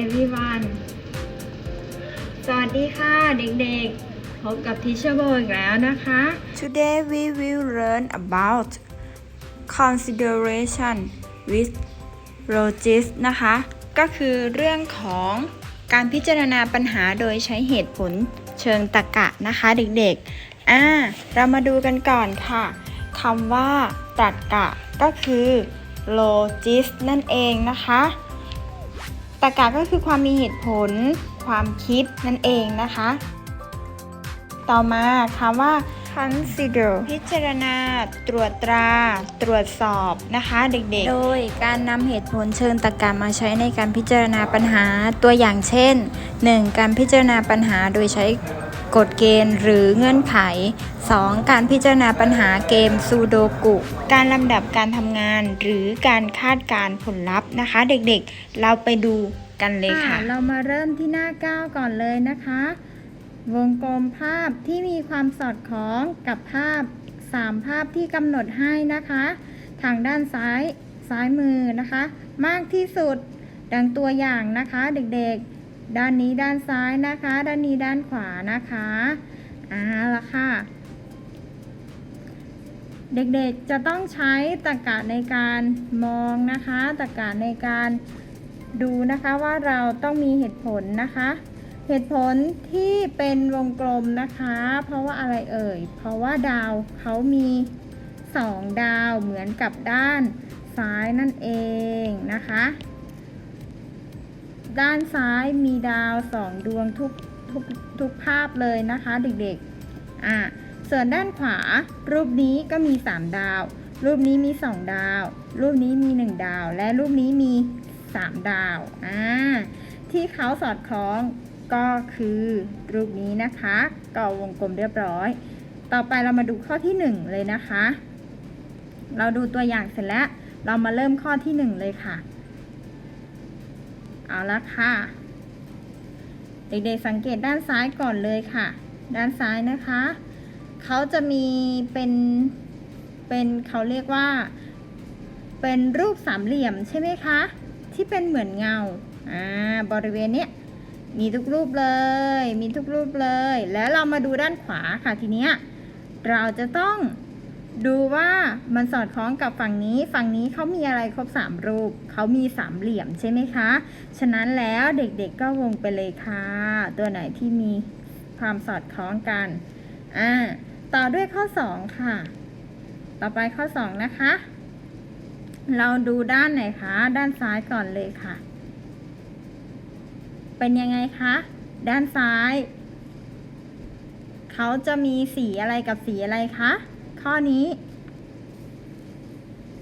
everyone สวัสดีค่ะเด็กๆ พบกับ Teacher Bo อีกแล้วนะคะ Today we will learn about consideration with logic นะคะ ก็คือเรื่องของการพิจารณาปัญหาโดยใช้เหตุผลเชิงตรรกะนะคะเด็กๆ อ่า เรามาดูกันก่อนค่ะคำว่าตรรกะก็คือ logic นั่นเองนะคะ ตรรกะก็คือความมีเหตุผล ความคิดนั่นเองนะคะ ต่อมาคำว่า consider พิจารณา ตรวจตรา ตรวจสอบนะคะเด็กๆ โดยการนำเหตุผลเชิงตรรกะมาใช้ในการพิจารณาปัญหาตัวอย่างเช่น 1. การพิจารณาปัญหาโดยใช้ กฎเกณฑ์หรือเงื่อนไข 2. การพิจารณาปัญหาเกมซูโดกุ การลำดับการทำงานหรือการคาดการผลลัพธ์นะคะ เด็กๆ เราไปดูกันเลยค่ะ เรามาเริ่มที่หน้า 9 ก่อนเลยนะคะ วงกลมภาพที่มีความสอดคล้องกับภาพ 3 ภาพที่กำหนดให้นะคะ ทางด้านซ้ายซ้ายมือนะคะ มากที่สุดดังตัวอย่างนะคะเด็กๆ ด้านนี้ด้านซ้ายนะคะ ด้านนี้ด้านขวานะคะเอาละค่ะ เด็กๆจะต้องใช้ตรรกะในการมองนะคะตรรกะในการดูนะคะว่าเราต้องมีเหตุผลนะคะ เหตุผลที่เป็นวงกลมนะคะ เพราะว่าอะไรเอ่ย เพราะว่าดาวเขามีสองดาวเหมือนกับด้านซ้ายนั่นเองนะคะ ด้านซ้ายมีดาวสองดวงทุกทุกทุกภาพเลยนะคะเด็กๆ อะ ส่วนด้านขวา รูปนี้ก็มี 3 ดาว รูปนี้มี 2 ดาว รูปนี้มี 1 ดาว และรูปนี้มี 3 ดาว อ่า ที่เขาสอดคล้องก็คือรูปนี้นะคะ ก็วงกลมเรียบร้อย ต่อไปเรามาดูข้อที่ 1 เลยนะคะ เราดูตัวอย่างเสร็จแล้ว เรามาเริ่มข้อที่ 1 เลยค่ะ เอาละค่ะ เด็กๆสังเกตด้านซ้ายก่อนเลยค่ะ ด้านซ้ายนะคะ เขาจะมีเป็น เป็นเขาเรียกว่า เป็นรูปสามเหลี่ยมใช่ไหมคะ ที่เป็นเหมือนเงา อ่า บริเวณเนี้ยมีทุกรูปเลย มีทุกรูปเลย แล้วเรามาดูด้านขวาค่ะทีเนี้ย เราจะต้อง ดูว่ามันสอดคล้องกับฝั่งนี้ ฝั่งนี้เขามีอะไรครบสามรูป เขามีสามเหลี่ยมใช่ไหมคะ ฉะนั้นแล้วเด็กๆก็วงไปเลยค่ะ ตัวไหนที่มีความสอดคล้องกัน อ่า ต่อด้วยข้อ 2 ค่ะ ต่อไปข้อ 2 นะคะ เราดูด้านไหนคะ ด้านซ้ายก่อนเลยค่ะ เป็นยังไงคะ ด้านซ้าย เขาจะมีสีอะไรกับสีอะไรคะ ข้อนี้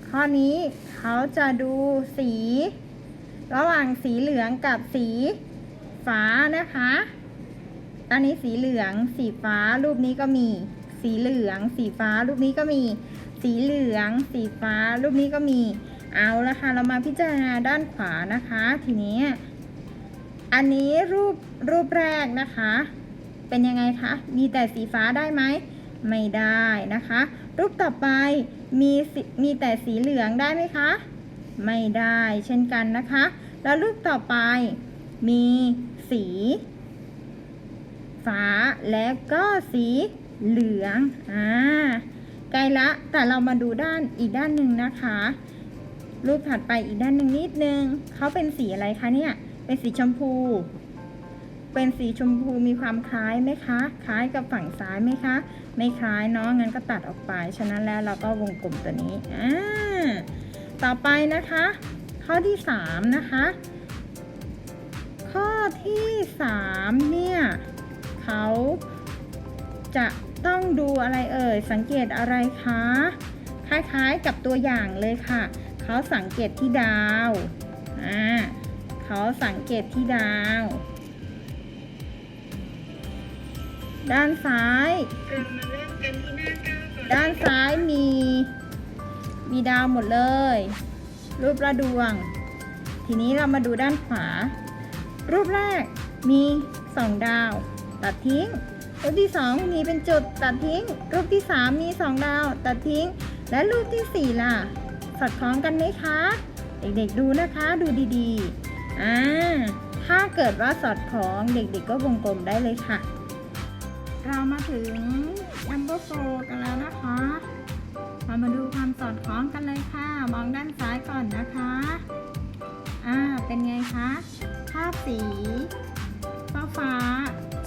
ข้อนี้เขาจะดูสี ระหว่างสีเหลืองกับสีฟ้านะคะ อันนี้สีเหลือง สีฟ้ารูปนี้ก็มี สีเหลือง สีฟ้ารูปนี้ก็มี สีเหลือง สีฟ้ารูปนี้ก็มี เอาละค่ะ เรามาพิจารณาด้านขวานะคะ ทีนี้ อันนี้รูปรูปแรกนะคะ เป็นยังไงคะ มีแต่สีฟ้าได้ไหม ไม่ได้นะคะ รูปต่อไปมีมีแต่สีเหลืองได้ไหมคะ ไม่ได้เช่นกันนะคะ แล้วรูปต่อไปมีสี ฟ้าแล้วก็สีเหลืองอ่าใกล้ละแต่เรามาดูด้านอีกด้านหนึ่งนะคะ รูปถัดไปอีกด้านหนึ่งนิดนึงเขาเป็นสีอะไรคะเนี่ยเป็นสีชมพู เป็นสีชมพูมีความคล้ายไหมคะ คล้ายกับฝั่งซ้ายไหมคะ ไม่คล้ายเนาะงั้นก็ตัดออกไป ฉะนั้นแล้วเราก็วงกลมตัวนี้อ่าต่อไปนะคะ ข้อที่สามนะคะ ข้อที่สามเนี่ยเขาจะต้องดูอะไรเอ่ย สังเกตอะไรคะ คล้ายๆกับตัวอย่างเลยค่ะ เขาสังเกตที่ดาว อ่า เขาสังเกตที่ดาว ด้านซ้ายด้านซ้ายมี มีดาวหมดเลย รูปละดวง ทีนี้เรามาดูด้านขวา รูปแรกมีสองดาว ตัดทิ้ง รูปที่สองมีเป็นจุดตัดทิ้ง รูปที่สามมีสองดาว ตัดทิ้ง และรูปที่สี่ล่ะ สอดคล้องกันไหมคะ เด็กๆดูนะคะดูดีๆอ่าถ้าเกิดว่าสอดคล้องเด็กๆก็วงกลมได้เลยค่ะ เรามาถึง number four กันแล้วนะคะ เรามาดูความสอดคล้องกันเลยค่ะ มองด้านซ้ายก่อนนะคะ อ่า เป็นไงคะ ภาพสีฟ้าฟ้า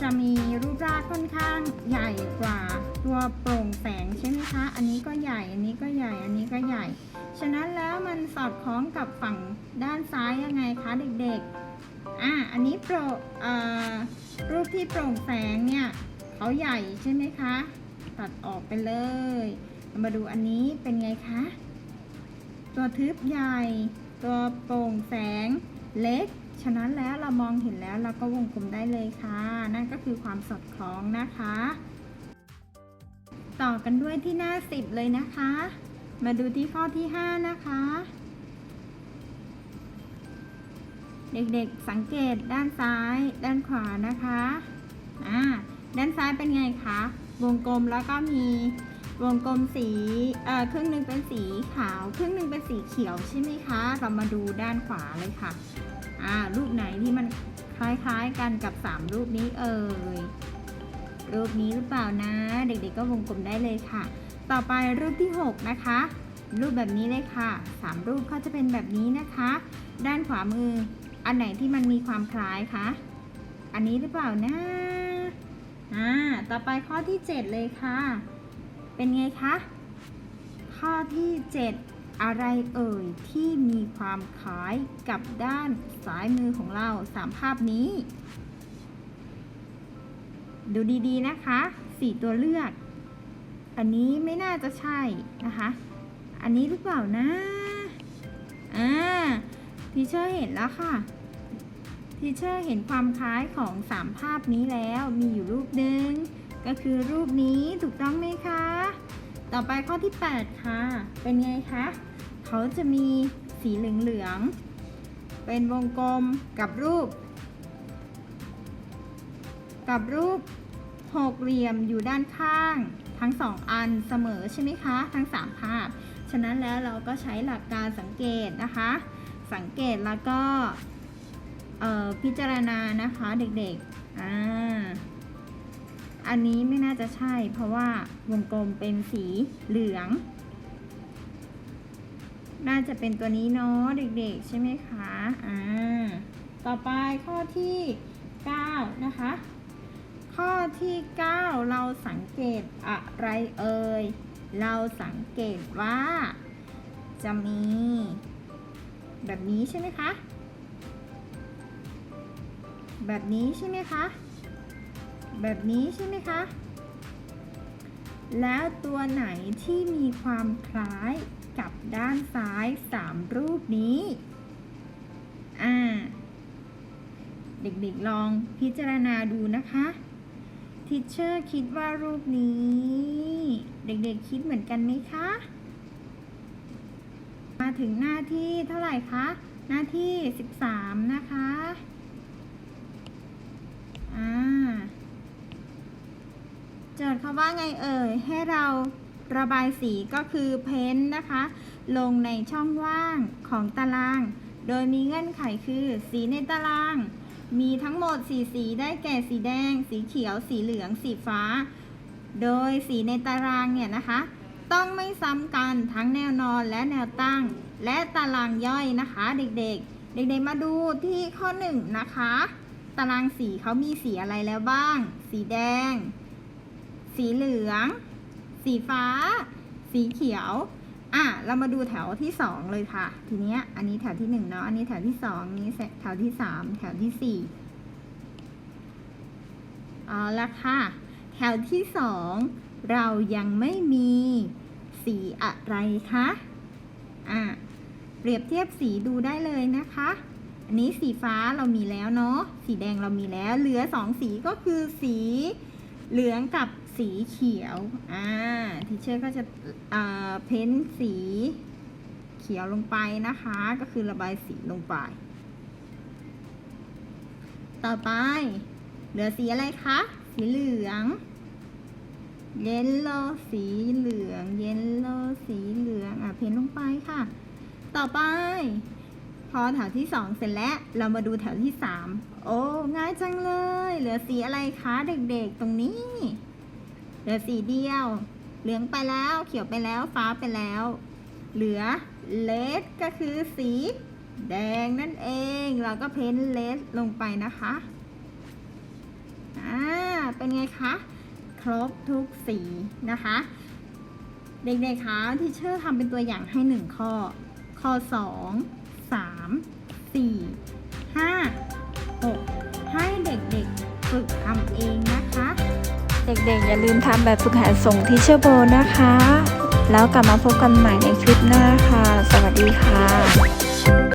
จะมีรูปร่างค่อนข้างใหญ่กว่าตัวโปร่งแสงใช่ไหมคะ อันนี้ก็ใหญ่ อันนี้ก็ใหญ่ อันนี้ก็ใหญ่ ฉะนั้นแล้วมันสอดคล้องกับฝั่งด้านซ้ายยังไงคะเด็กๆ อ่าอันนี้โปรรูปที่โปร่งแสงเนี่ย เขาใหญ่ใช่ไหมคะ ตัดออกไปเลย มาดูอันนี้เป็นไงคะ ตัวทึบใหญ่ ตัวโปร่งแสงเล็ก ฉะนั้นแล้วเรามองเห็นแล้วเราก็วงกลมได้เลยค่ะ นั่นก็คือความสอดคล้องนะคะ ต่อกันด้วยที่หน้าสิบเลยนะคะ มาดูที่ข้อที่ห้านะคะเด็กๆ สังเกตด้านซ้าย ด้านขวานะคะ อ่า ด้านซ้ายเป็นไงคะ วงกลมแล้วก็มีวงกลมสีเอ่อครึ่งหนึ่งเป็นสีขาว ครึ่งหนึ่งเป็นสีเขียวใช่ไหมคะ เรามาดูด้านขวาเลยค่ะ อ่า รูปไหนที่มันคล้ายๆกันกับ 3 รูปนี้เอ่ย รูปนี้หรือเปล่านะ เด็กๆก็วงกลมได้เลยค่ะ ต่อไปรูปที่ 6 นะคะ รูปแบบนี้เลยค่ะ 3 รูปก็จะเป็นแบบนี้นะคะ ด้านขวามือ อันไหนที่มันมีความคล้ายคะ อันนี้หรือเปล่านะ อ่า ต่อไปข้อที่ 7 เลยค่ะ เป็นไงคะ ข้อที่ 7 อะไรเอ่ยที่มีความคล้ายกับด้านซ้ายมือของเราสามภาพนี้ ดูดีๆนะคะสี่ตัวเลือก อันนี้ไม่น่าจะใช่นะคะ อันนี้หรือเปล่านะ อ่าทีเชอร์เห็นแล้วค่ะ ทีเชอร์เห็นความคล้ายของสามภาพนี้แล้วมีอยู่รูปหนึ่งก็คือรูปนี้ถูกต้องไหมคะ ต่อไปข้อที่ 8 ค่ะ เป็นไงคะ เขาจะมีสีเหลืองๆเป็นวงกลมกับรูป กับรูปหกเหลี่ยมอยู่ด้านข้างทั้งสองอันเสมอใช่ไหมคะ ทั้ง 3 ภาพ ฉะนั้นแล้วเราก็ใช้หลักการสังเกตนะคะ สังเกตแล้วก็ พิจารณานะคะเด็กๆอ่าอันนี้ไม่น่าจะใช่เพราะว่าวงกลมเป็นสีเหลือง น่าจะเป็นตัวนี้เนาะเด็กๆ ใช่ไหมคะอ่าต่อไปข้อที่9นะคะ ข้อที่ 9 เราสังเกตอะไรเอ่ย เราสังเกตว่าจะมี แบบนี้ใช่ไหมคะ แบบนี้ใช่ไหมคะ แบบนี้ใช่ไหมคะ แล้วตัวไหนที่มีความคล้ายกับด้านซ้าย 3 รูปนี้ อ่า เด็กๆลองพิจารณาดูนะคะทิชเชอร์คิดว่ารูปนี้ เด็กๆคิดเหมือนกันไหมคะ มาถึงหน้าที่เท่าไหร่คะ หน้าที่ 13 นะคะ อ่า โจทย์เขาว่าไงเอ่ย ให้เราระบายสีก็คือเพ้นท์นะคะ ลงในช่องว่างของตาราง โดยมีเงื่อนไขคือสีในตาราง มีทั้งหมด4สีได้แก่สีแดง สีเขียว สีเหลือง สีฟ้า โดยสีในตารางเนี่ยนะคะ ต้องไม่ซ้ำกันทั้งแนวนอนและแนวตั้ง และตารางย่อยนะคะ เด็กๆ เด็กๆมาดูที่ข้อ 1 นะคะ ตารางสีเขามีสีอะไรแล้วบ้าง สีแดง สีเหลือง สีฟ้า สีเขียว อะ เรามาดูแถวที่สองเลยค่ะ ทีเนี้ย อันนี้แถวที่หนึ่งเนาะ อันนี้แถวที่สองนี้แถวที่สามแถวที่สี่เอาละค่ะ แถวที่สองเรายังไม่มีสีอะไรคะอะเปรียบเทียบสีดูได้เลยนะคะ อันนี้สีฟ้าเรามีแล้วเนาะ สีแดงเรามีแล้ว เหลือสองสีก็คือสีเหลืองกับ สีเขียว อ่า ทีเชอร์ก็จะอ่าเพ้นสีเขียวลงไปนะคะ ก็คือระบายสีลงไป ต่อไป เหลือสีอะไรคะ สีเหลือง เยลโลสีเหลือง เยลโลสีเหลือง อะ เพ้นลงไปค่ะ ต่อไป พอแถวที่สองเสร็จแล้ว เรามาดูแถวที่สามโอ้ ง่ายจังเลย เหลือสีอะไรคะ เด็กๆ ตรงนี้ เหลือสีเดียว เหลืองไปแล้ว เขียวไปแล้ว ฟ้าไปแล้ว เหลือเลดก็คือสี แดงนั่นเอง เราก็เพ้นเลดลงไปนะคะ อ่า เป็นไงคะ ครบทุกสีนะคะ เด็กๆคะที่เชอร์ทำเป็นตัวอย่างให้หนึ่งข้อ ข้อสองสามสี่ห้าหกให้เด็กๆ เด็กๆ อย่าลืมทำแบบฝึกหัดส่งที่เชอร์โบนะคะ แล้วกลับมาพบกันใหม่ในคลิปหน้าค่ะ สวัสดีค่ะ